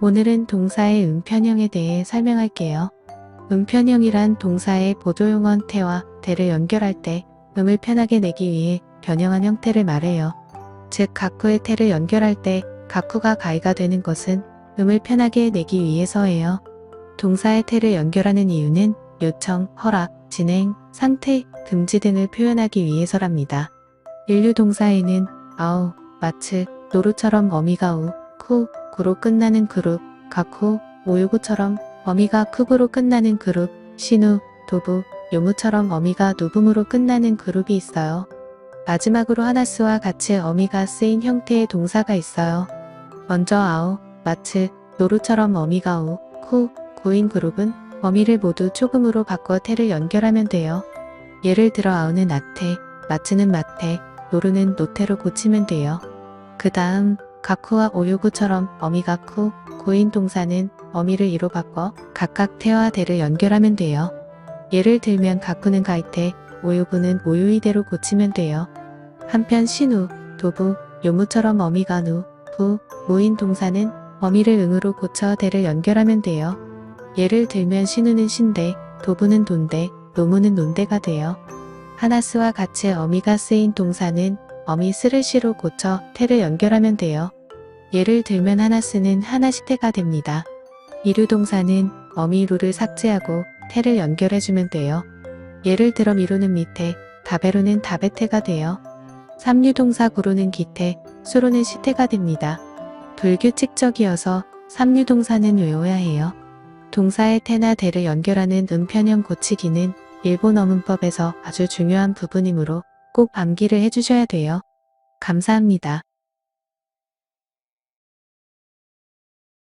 오늘은 동사의 음편형에 대해 설명할게요. 음편형이란 동사의 보조용언 태와 대를 연결할 때 음을 편하게 내기 위해 변형한 형태를 말해요. 즉 가쿠의 태를 연결할 때 가쿠가 가이가 되는 것은 음을 편하게 내기 위해서예요. 동사의 태를 연결하는 이유는 요청, 허락, 진행, 상태, 금지 등을 표현하기 위해서랍니다. 인류 동사에는 아우, 마츠, 노루처럼 어미가 우, 쿠, 구로 끝나는 그룹, 가쿠, 오유구처럼 어미가 쿡으로 끝나는 그룹, 신우, 도부, 요무처럼 어미가 누붐으로 끝나는 그룹이 있어요. 마지막으로 하나스와 같이 어미가 쓰인 형태의 동사가 있어요. 먼저 아우, 마츠, 노루처럼 어미가 우, 쿠, 구인 그룹은 어미를 모두 초금으로 바꿔 태를 연결하면 돼요. 예를 들어 아우는 아태, 마츠는 마태, 노루는 노태로 고치면 돼요. 그 다음 가쿠와 오요구처럼 어미가 쿠, 구인 동사는 어미를 이로 바꿔 각각 태와 대를 연결하면 돼요. 예를 들면 가쿠는 가이태, 오요구는 오유이대로 고치면 돼요. 한편 신우, 도부, 요무처럼 어미가 누, 부, 무인 동사는 어미를 응으로 고쳐 대를 연결하면 돼요. 예를 들면 신우는 신대, 도부는 돈대, 노무는 논대가 돼요. 하나스와 같이 어미가 쓰인 동사는 어미 스르시로 고쳐 태를 연결하면 돼요. 예를 들면 하나스는 하나시태가 됩니다. 이류 동사는 어미 루를 삭제하고 태를 연결해주면 돼요. 예를 들어 미루는 밑에, 다베루는 다베태가 돼요. 삼류 동사 구루는 기태, 수로는 시태가 됩니다. 불규칙적이어서 삼류 동사는 외워야 해요. 동사의 태나 대를 연결하는 음편형 고치기는 일본어 문법에서 아주 중요한 부분이므로 꼭 암기를 해주셔야 돼요. 감사합니다.